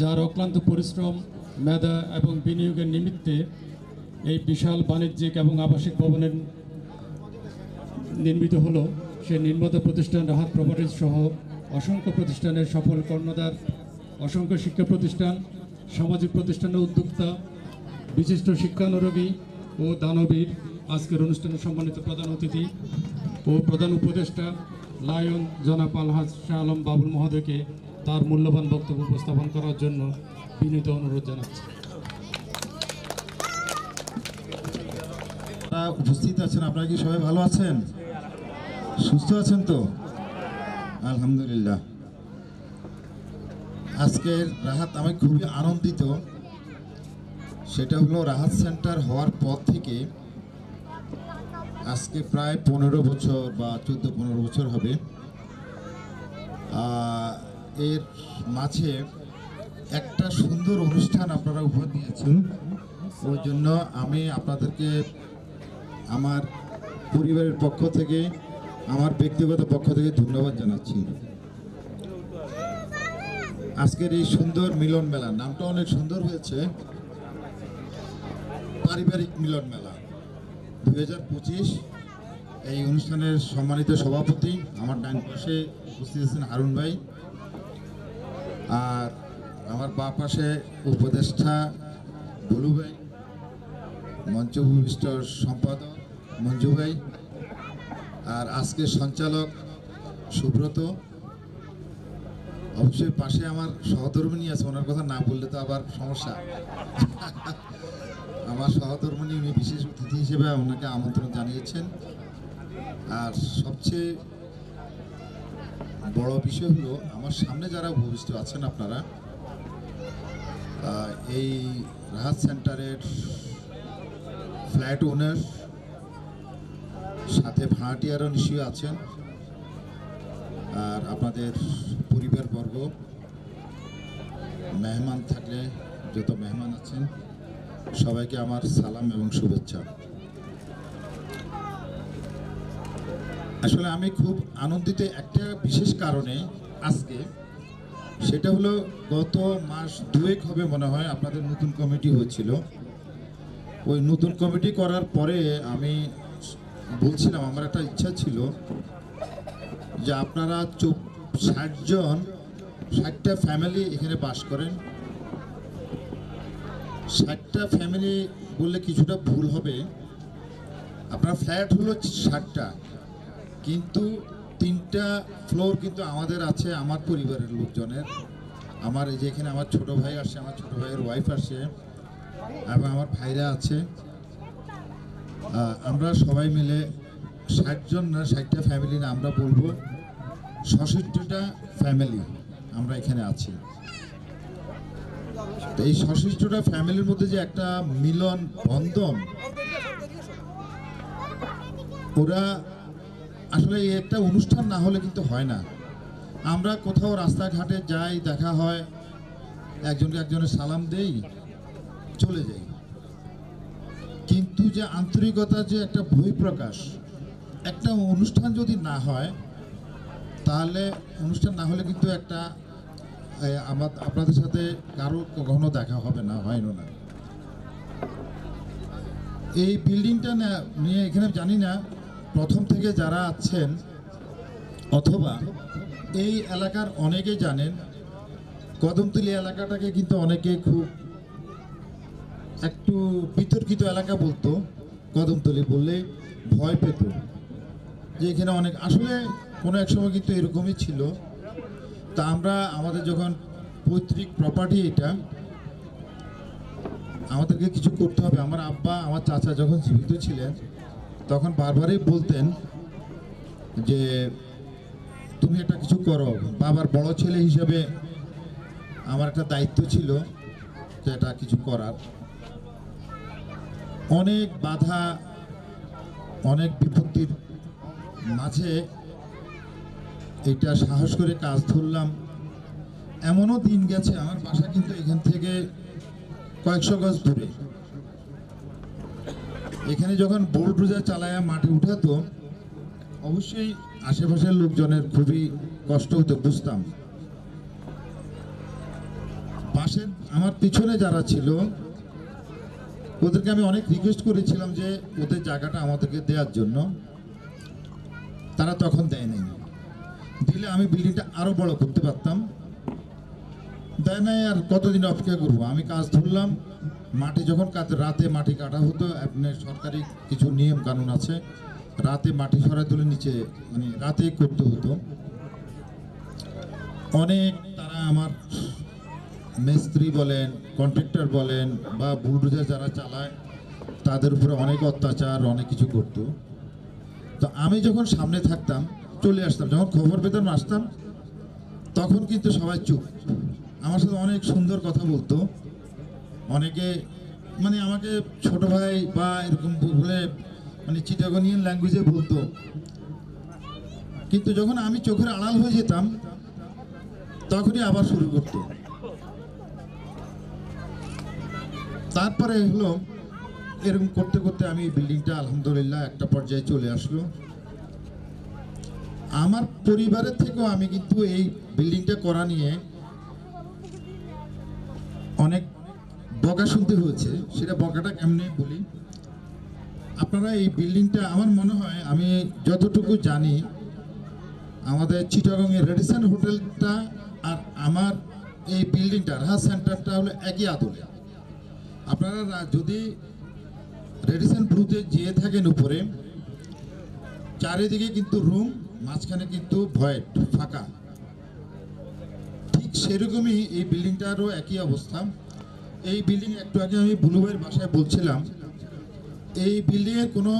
যার অক্লান্ত পরিশ্রম, মেধা এবং বিনিয়োগের নিমিত্তে এই বিশাল বাণিজ্যিক এবং আবাসিক ভবনের নির্মিত হলো। সে নির্মাতা প্রতিষ্ঠান রাহাত প্রপার্টিজ সহ অসংখ্য প্রতিষ্ঠানের সফল কর্ণধার, অসংখ্য শিক্ষা প্রতিষ্ঠান, সামাজিক প্রতিষ্ঠানের উদ্যোক্তা, বিশিষ্ট শিক্ষানুরবী ও দানবীর। আজকের অনুষ্ঠানে সম্মানিত প্রধান অতিথি ও প্রধান উপদেষ্টা লায়ন জনাব আলহাজ শাহ আলম বাবুল মহোদয়কে তার মূল্যবান বক্তব্য উপস্থাপন করার জন্য বিনীত অনুরোধ জানাচ্ছি। উপস্থিত আছেন, আপনারা কি সবাই ভালো আছেন? সুস্থ আছেন তো? আলহামদুলিল্লাহ। আজকের রাহাত আমি খুবই আনন্দিত। সেটা হলো রাহাত সেন্টার হওয়ার পর থেকে আজকে প্রায় পনেরো বছর বা চোদ্দ পনেরো বছর হবে। এর মাঝে একটা সুন্দর অনুষ্ঠান আপনারা উপহার দিয়েছেন। ওই জন্য আমি আপনাদেরকে আমার পরিবারের পক্ষ থেকে আমার ব্যক্তিগত পক্ষ থেকে ধন্যবাদ জানাচ্ছি। আজকের এই সুন্দর মিলন মেলা নামটা অনেক সুন্দর হয়েছে। পারিবারিক মিলন মেলা দুই হাজার পঁচিশ। এই অনুষ্ঠানের সম্মানিত সভাপতি আমার ডান পাশে উপস্থিত আছেন হারুন ভাই। আর আমার বা পাশে উপদেষ্টা বুলু ভাই সম্পাদক মঞ্জু ভাই, আর আজকে সঞ্চালক সুব্রত। অবশ্যই পাশে আমার সহধর্মিনী আছে, ওনার কথা না বললে তো আবার সমস্যা। আমার সহধর্মিনী উনি বিশেষ অতিথি হিসেবে ওনাকে আমন্ত্রণ জানিয়েছেন। আর সবচেয়ে বড় বিষয় হলো, আমার সামনে যারা উপবিষ্ট আছেন আপনারা এই রাহাত সেন্টারের ফ্ল্যাট ওনার, সাথে ভাড়াটিয়ারও নিশ্চয়ই আছেন, আর আপনাদের পরিবারবর্গ, মেহমান থাকলে যত মেহমান আছেন, সবাইকে আমার সালাম এবং শুভেচ্ছা। আসলে আমি খুব আনন্দিত একটা বিশেষ কারণে আজকে সেটা হলো গত মাস দুয়েক হবে মনে হয় আপনাদের নতুন কমিটি হয়েছিল ওই নতুন কমিটি করার পরে আমি বলছিলাম, আমার একটা ইচ্ছা ছিল যে আপনারা চোপ ষাট জন, ষাটটা ফ্যামিলি এখানে বাস করেন। ষাটটা ফ্যামিলি বললে কিছুটা ভুল হবে। আপনার ফ্ল্যাট হলো ষাটটা। কিন্তু তিনটা ফ্লোর কিন্তু আমাদের আছে, আমার পরিবারের লোকজনের। আমার এই যে এখানে আমার ছোট ভাই আসছে, আমার ছোট ভাইয়ের ওয়াইফ আসছে, এবং আমার ভাইরা আছে। আমরা সবাই মিলে ষাটজন না, ষাটটা ফ্যামিলি না আমরা বলব সষট্টিটা ফ্যামিলি আমরা এখানে আছি। এই সশিষ্টটা ফ্যামিলির মধ্যে যে একটা মিলন বন্ধন, ওরা আসলে একটা অনুষ্ঠান না হলে কিন্তু হয় না। আমরা কোথাও রাস্তাঘাটে যাই, দেখা হয়, একজনকে একজনের সালাম দেই, চলে যাই। কিন্তু যে আন্তরিকতা, যে একটা বহিঃপ্রকাশ, একটা অনুষ্ঠান যদি না হয়, তাহলে অনুষ্ঠান না হলে কিন্তু একটা আমার, আপনাদের সাথে কারও কখনো দেখা হবে না হয়ও না। এই বিল্ডিংটা নিয়ে এখানে জানি না প্রথম থেকে যারা আছেন, অথবা এই এলাকার অনেকেই জানেন, কদমতলি এলাকাটাকে কিন্তু অনেকে খুব একটু বিতর্কিত এলাকা বলতো, কদমতলি বললে ভয় পেত। যে এখানে অনেক, আসলে কোনো এক সময় কিন্তু এরকমই ছিল। তা আমরা আমাদের যখন পৈতৃক প্রপার্টি এটা, আমাদেরকে কিছু করতে হবে। আমার আব্বা, আমার চাচা যখন জীবিত ছিলেন তখন বারবারই বলতেন যে, তুমি একটা কিছু করো। বাবার বড় ছেলে হিসেবে আমার একটা দায়িত্ব ছিল যে এটা কিছু করার। অনেক বাধা, অনেক বিপত্তির মাঝে এটা সাহস করে কাজ ধরলাম। এমনও দিন গেছে, আমার বাসা কিন্তু এখান থেকে কয়েকশো গজ দূরে। এখানে যখন বোল বোল্ডুজার চালায়া মাটি উঠাতো, অবশ্যই আশেপাশের লোকজনের খুবই কষ্ট হতো, বুঝতাম। পাশের, আমার পিছনে যারা ছিল, ওদেরকে আমি অনেক রিকোয়েস্ট করেছিলাম যে ওদের জায়গাটা আমাদেরকে দেওয়ার জন্য। তারা তখন দেয় নাই দিলে আমি বিল্ডিংটা আরও বড় করতে পারতাম। দেয় নাই আর কতদিন অপেক্ষা করব? আমি কাজ ধরলাম, মাটি যখন রাতে মাটি কাটা হতো আপনার সরকারি কিছু নিয়ম কানুন আছে, রাতে মাটি সরাই তুলে নিচে মানে রাতে করতে হতো। অনেক তারা আমার মিস্ত্রি বলেন, কন্ট্রাক্টর বলেন বা বুলডোজার যারা চালায়, তাদের উপরে অনেক অত্যাচার, অনেক কিছু করতো। তো আমি যখন সামনে থাকতাম, চলে আসতাম, যখন খবর পেতাম, আসতাম, তখন কিন্তু সবাই চুপ। আমার সাথে অনেক সুন্দর কথা বলতো। অনেকে মানে আমাকে ছোট ভাই বা এরকম বলে মানে চিটাগনিয়ান ল্যাঙ্গুয়েজে বলতো। কিন্তু যখন আমি চোখের আড়াল হয়ে যেতাম, তখনই আবার শুরু করতো। তারপরে হলো, এরকম করতে করতে আমি বিল্ডিংটা আলহামদুলিল্লাহ একটা পর্যায়ে চলে আসলো। আমার পরিবারের থেকেও আমি কিন্তু এই বিল্ডিংটা করা নিয়ে অনেক বকা শুনতে হয়েছে, সেটা বকাটা কেমনে বলি? আপনারা এই বিল্ডিংটা, আমার মনে হয়, আমি যতটুকু জানি, আমাদের চিটাগংয়ের রেডিসন হোটেলটা আর আমার এই বিল্ডিংটা রাহা সেন্টারটা হলো একই আদলে। আপনারা যদি রেডিসন ব্রুতে যেয়ে থাকেন উপরে, চারিদিকে কিন্তু রুম, মাঝখানে কিন্তু ভয়েড, ফাঁকা। সেরকমই এই বিল্ডিংটারও একই অবস্থা। এই বিল্ডিং একটু আগে আমি বুলু ভাইয়ের বাসায় বলছিলাম, এই বিল্ডিংয়ের কোনো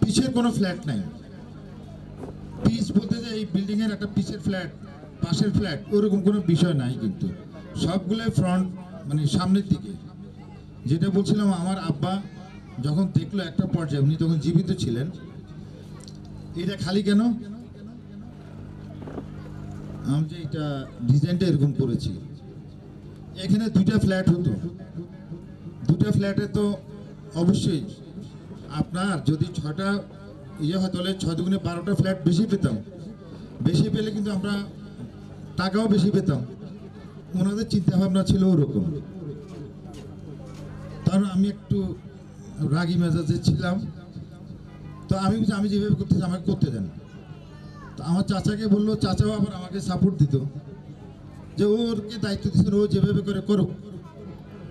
পিছের কোনো ফ্ল্যাট নাই। পিচ বলতে যে এই বিল্ডিংয়ের একটা পিছের ফ্ল্যাট, পাশের ফ্ল্যাট, ওরকম কোনো বিষয় নাই কিন্তু। সবগুলোই ফ্রন্ট মানে সামনের দিকে। যেটা বলছিলাম, আমার আব্বা যখন দেখল একটা পর্যায়ে, উনি তখন জীবিত ছিলেন। এটা খালি কেন? আমি যে এটা ডিজাইনটা এরকম করেছি, এখানে দুইটা ফ্ল্যাট হতো। দুটা ফ্ল্যাটে তো অবশ্যই আপনার যদি ছটা ইয়ে হয়, তাহলে ছয় দুগুণে বারোটা ফ্ল্যাট বেশি পেতাম। বেশি পেলে কিন্তু আমরা টাকাও বেশি পেতাম। ওনাদের চিন্তা ভাবনা ছিল ওরকম। কারণ আমি একটু রাগি মেজাজে ছিলাম। তো আমি আমি যেভাবে করতেছি আমাকে করতে দেন। আমার চাচাকে বলল চাচাও আবার আমাকে সাপোর্ট দিত। যে ওরকে দায়িত্ব দিচ্ছেন ও যেভাবে করে করুক,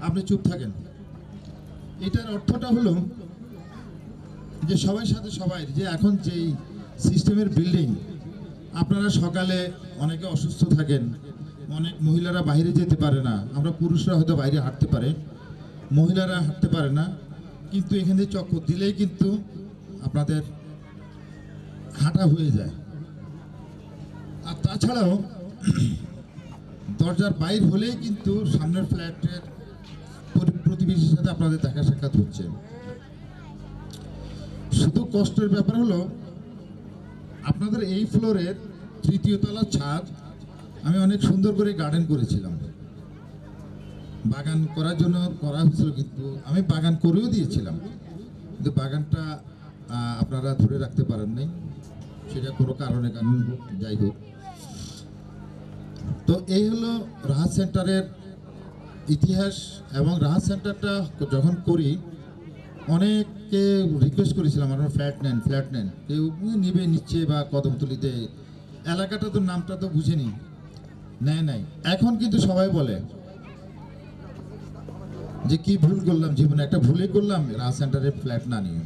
আপনি চুপ থাকেন। এটার অর্থটা হলো যে সবার সাথে সবাই, যে এখন যেই সিস্টেমের বিল্ডিং আপনারা সকালে অনেকে অসুস্থ থাকেন, অনেক মহিলারা বাইরে যেতে পারে না, আমরা পুরুষরা হয়তো বাইরে হাঁটতে পারে, মহিলারা হাঁটতে পারে না, কিন্তু এখানে চক্কর দিলেই কিন্তু আপনাদের হাঁটা হয়ে যায়। তাছাড়াও দরজার বাইর হলেই কিন্তু সামনের ফ্ল্যাটের প্রতিবেশীর সাথে আপনাদের দেখা সাক্ষাৎ হচ্ছে। শুধু কষ্টের ব্যাপার হলো, আপনাদের এই ফ্লোরের তৃতীয় তলার ছাদ আমি অনেক সুন্দর করে গার্ডেন করেছিলাম। বাগান করার জন্য করা হয়েছিল কিন্তু আমি বাগান করেও দিয়েছিলাম। কিন্তু বাগানটা আপনারা ধরে রাখতে পারেন নাই। সেটা কোনো কারণে কারণ, যাই হোক তো এই হলো রাহাত সেন্টারের ইতিহাস এবং রাহাত সেন্টারটা যখন করি, অনেককে রিকোয়েস্ট করেছিলাম আপনারা ফ্ল্যাট নেন ফ্ল্যাট নেন। কেউ নিবে নিচ্ছে বা কদমতলিতে এলাকাটা তো নামটা তো বুঝেনি। নেয় নাই। এখন কিন্তু সবাই বলে যে কি ভুল করলাম জীবনে, একটা ভুলই করলাম, রাজ সেন্টারে ফ্ল্যাট না নিয়ে।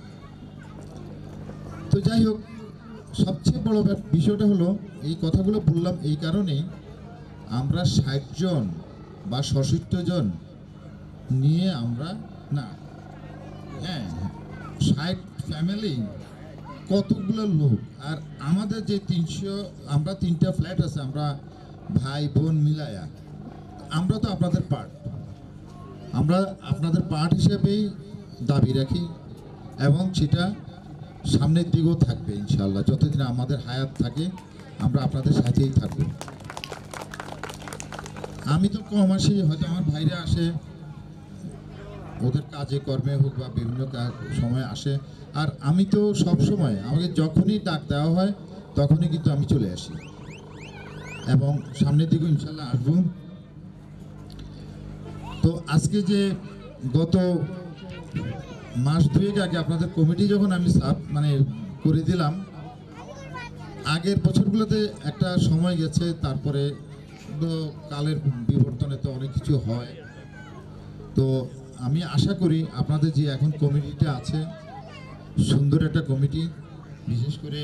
তো যাই হোক, সবচেয়ে বড় বিষয়টা হলো, এই কথাগুলো বললাম এই কারণেই আমরা ষাট জন বা জন নিয়ে আমরা, না হ্যাঁ ষাট ফ্যামিলি কতগুলো লোক? আর আমাদের যে তিনশো, আমরা তিনটা ফ্ল্যাট আছে, আমরা ভাই, বোন মিলায়া, আমরা তো আপনাদের পার্ট আমরা আপনাদের পার্ট হিসেবেই দাবি রাখি এবং সেটা সামনের দিকেও থাকবে ইনশাল্লাহ যতদিন আমাদের হায়াত থাকে, আমরা আপনাদের সাথেই থাকব। আমি তো কম আসি, হয়তো আমার ভাইরা আসে, ওদের কাজে কর্মে হোক বা বিভিন্ন সময় আসে। আর আমি তো সব সময় আমাকে যখনই ডাক দেওয়া হয়, তখনই কিন্তু আমি চলে আসি। এবং সামনের দিকে ইনশাল্লাহ আসব। তো আজকে যে গত মাস দুয়েক আগে আপনাদের কমিটি যখন আমি সাব মানে করে দিলাম, আগের বছরগুলোতে একটা সময় গেছে, তারপরে কালের বিবর্তনে তো অনেক কিছু হয়। তো আমি আশা করি আপনাদের যে এখন কমিটিটা আছে, সুন্দর একটা কমিটি, বিশেষ করে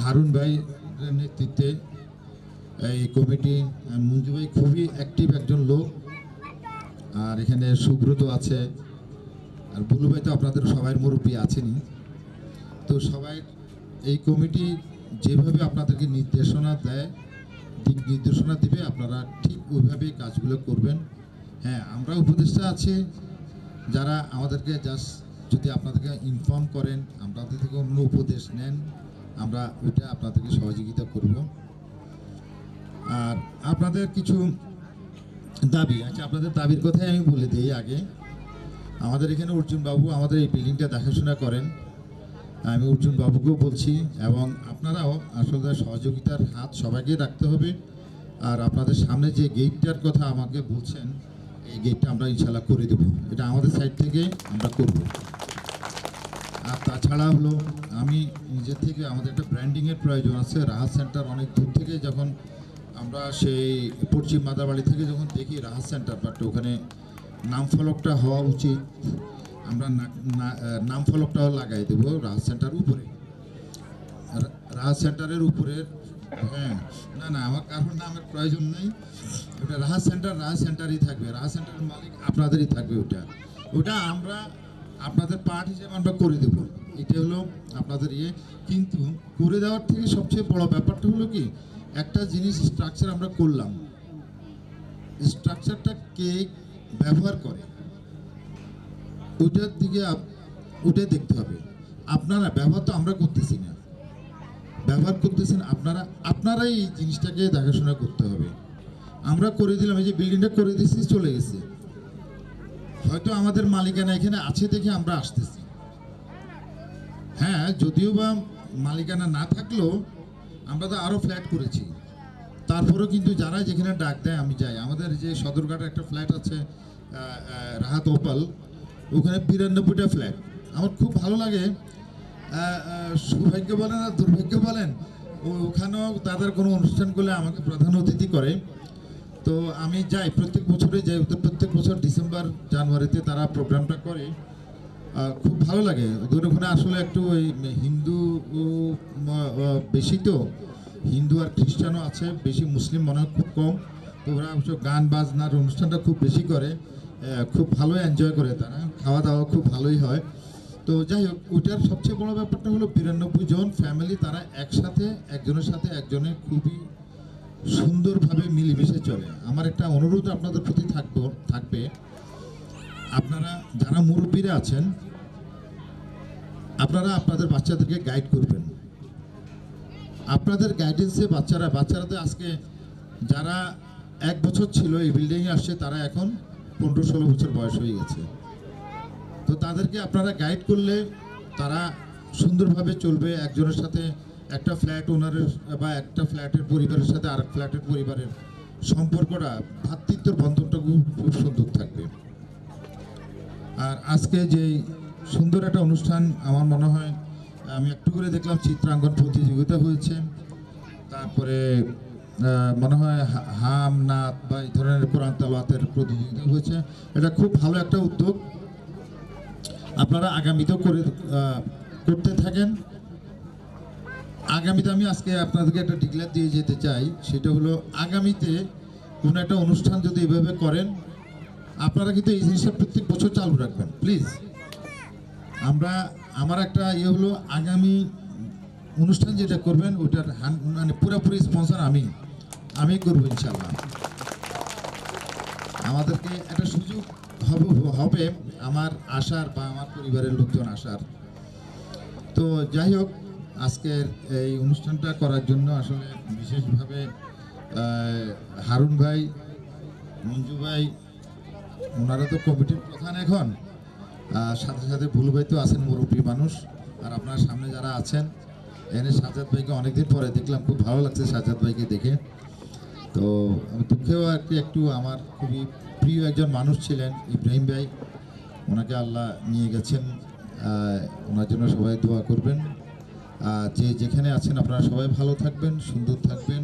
হারুন ভাই নেতৃত্বে এই কমিটি মঞ্জু ভাই খুবই অ্যাক্টিভ একজন লোক। আর এখানে সুব্রত আছে, আর বুলু ভাই তো আপনাদের সবাই মুরব্বী আছেনই। তো সবাই এই কমিটি যেভাবে আপনাদেরকে নির্দেশনা দেয় দিক নির্দেশনা দিবে, আপনারা ঠিক ওইভাবে কাজগুলো করবেন। হ্যাঁ আমরা উপদেষ্টা আছি, যারা আমাদেরকে জাস্ট যদি আপনাদেরকে ইনফর্ম করেন আপনাদের থেকে অন্য উপদেশ নেন, আমরা ওইটা আপনাদেরকে সহযোগিতা করব। আর আপনাদের কিছু দাবি আচ্ছা আপনাদের দাবির কথাই আমি বলে দিই আগে। আমাদের এখানে অর্জুন বাবু আমাদের এই বিল্ডিংটা দেখাশোনা করেন। আমি অর্জুন বাবুকেও বলছি, এবং আপনারাও আসলে সহযোগিতার হাত সবাইকে রাখতে হবে। আর আপনাদের সামনে যে গেটটার কথা আমাকে বলছেন, এই গেটটা আমরা ইনশাল্লাহ করে দেবো। এটা আমাদের সাইড থেকে আমরা করব। আর তাছাড়া হলো, আমি নিজের থেকে আমাদের একটা ব্র্যান্ডিংয়ের প্রয়োজন আছে। রাহাত সেন্টার অনেক দূর থেকে যখন আমরা সেই পশ্চিম মাদারবাড়ি থেকে যখন দেখি রাহাত সেন্টার বাট ওখানে নাম ফলকটা হওয়া উচিত। আমরা নাম ফলকটাও লাগাই দেবো রাহাত সেন্টার উপরে। রা- রাহাত সেন্টারের উপরে হ্যাঁ না না, আমার কারোর নামের প্রয়োজন নেই। ওটা রাহাত সেন্টার রাহাত সেন্টারই থাকবে রাহাত সেন্টারের মালিক আপনাদেরই থাকবে ওটা। ওটা আমরা আপনাদের পার্ট হিসেবে আমরা করে দেব। এটা হলো আপনাদের ইয়ে। কিন্তু করে দেওয়ার থেকে সবচেয়ে বড় ব্যাপারটা হলো কি, একটা জিনিস স্ট্রাকচার আমরা করলাম। স্ট্রাকচারটা কে ব্যবহার করে? ওইটার দিকে ওটাই দেখতে হবে। আপনারা, ব্যবহার তো আমরা করতেছি না। ব্যবহার করতেছেন আপনারা, আপনারাই এই জিনিসটাকে দেখাশোনা করতে হবে। আমরা করে দিলাম, এই যে বিল্ডিংটা করে দিয়েছি চলে গেছে। হয়তো আমাদের মালিকানা এখানে আছে দেখে আমরা আসতেছি। হ্যাঁ যদিও বা মালিকানা না থাকলেও আমরা তো আরও ফ্ল্যাট করেছি। তারপরেও কিন্তু যারা যেখানে ডাক দেয়, আমি যাই। আমাদের যে সদরঘাটে একটা ফ্ল্যাট আছে রাহাত ওপাল ওখানে বিরানব্বইটা ফ্ল্যাট আমার খুব ভালো লাগে। সৌভাগ্য বলেন আর দুর্ভাগ্য বলেন, ওখানেও তাদের কোনো অনুষ্ঠান করলে আমাকে প্রধান অতিথি করে। তো আমি যাই, প্রত্যেক বছরে যাই প্রত্যেক বছর ডিসেম্বর, জানুয়ারিতে তারা প্রোগ্রামটা করে। খুব ভালো লাগে। ওদের ওখানে আসলে একটু ওই হিন্দু বেশি তো। হিন্দু আর খ্রিস্টানও আছে, বেশি মুসলিম মনে হয় খুব কম। তো ওরা গান, বাজনার অনুষ্ঠানটা খুব বেশি করে। খুব ভালো এনজয় করে তারা। খাওয়া দাওয়া খুব ভালোই হয়। তো যাই হোক, ওইটার সবচেয়ে বড় ব্যাপারটা হলো বিরানব্বই জন ফ্যামিলি তারা একসাথে, একজনের সাথে একজনের খুবই সুন্দরভাবে মিলেমিশে চলে। আমার একটা অনুরোধ আপনাদের প্রতি থাকব, থাকবে। আপনারা যারা মুরব্বীরা আছেন, আপনারা আপনাদের বাচ্চাদেরকে গাইড করবেন। আপনাদের গাইডেন্সে বাচ্চারা বাচ্চারা তো আজকে যারা এক বছর ছিল এই বিল্ডিংয়ে আসছে, তারা এখন পনেরো ষোলো বছর বয়স হয়ে গেছে। তো তাদেরকে আপনারা গাইড করলে তারা সুন্দরভাবে চলবে, একজনের সাথে একটা ফ্ল্যাট ওনারের বা একটা ফ্ল্যাটের পরিবারের সাথে আর ফ্ল্যাটের পরিবারের সম্পর্কটা ভ্রাতৃত্বর বন্ধনটা খুব সুন্দর থাকবে। আর আজকে যে সুন্দর একটা অনুষ্ঠান, আমার মনে হয়, আমি একটু করে দেখলাম, চিত্রাঙ্কন প্রতিযোগিতা হয়েছে। তারপরে মনে হয় হাম, নাত বা এই ধরনের কোরআন তালাতের প্রতিযোগিতা হয়েছে। এটা খুব ভালো একটা উদ্যোগ। আপনারা আগামীতেও করে করতে থাকেন। আগামীতে আমি আজকে আপনাদেরকে একটা ডিক্লেয়ার দিয়ে যেতে চাই। সেটা হলো আগামীতে কোনো একটা অনুষ্ঠান যদি এভাবে করেন, আপনারা কিন্তু এই জিনিসটা প্রত্যেক বছর চালু রাখবেন। প্লিজ আমরা, আমার একটা ইয়ে হলো আগামী অনুষ্ঠান যেটা করবেন ওইটার মানে পুরোপুরি স্পন্সর আমি। আমি করব ইনশাল্লাহ আমাদেরকে একটা সুযোগ হবে হবে আমার আসার বা আমার পরিবারের লোকজন আসার। তো যাই হোক, আজকের এই অনুষ্ঠানটা করার জন্য আসলে বিশেষভাবে হারুন ভাই, মঞ্জু ভাই, ওনারা তো কমিটির প্রধান এখন। সাথে সাথে ভুলু ভাই তো আছেন মুরব্বী মানুষ। আর আপনার সামনে যারা আছেন, এনে সাজাদ ভাইকে অনেকদিন পরে দেখলাম, খুব ভালো লাগছে সাজাদ ভাইকে দেখে। তো আমি দুঃখেও আর কি একটু আমার খুবই প্রিয় একজন মানুষ ছিলেন, ইব্রাহিম ভাই। ওনাকে আল্লাহ নিয়ে গেছেন ওনার জন্য সবাই দোয়া করবেন। আর যে যেখানে আছেন আপনারা সবাই ভালো থাকবেন, সুন্দর থাকবেন।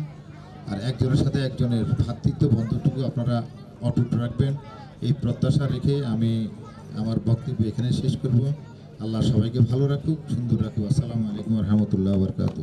আর একজনের সাথে একজনের ভ্রাতৃত্ব বন্ধুটুকু আপনারা অটুট রাখবেন। এই প্রত্যাশা রেখে আমি আমার বক্তব্য এখানে শেষ করব। আল্লাহ সবাইকে ভালো রাখুক, সুন্দর রাখুক। আসসালামু আলাইকুম রহমতুল্লাহ বরকাতু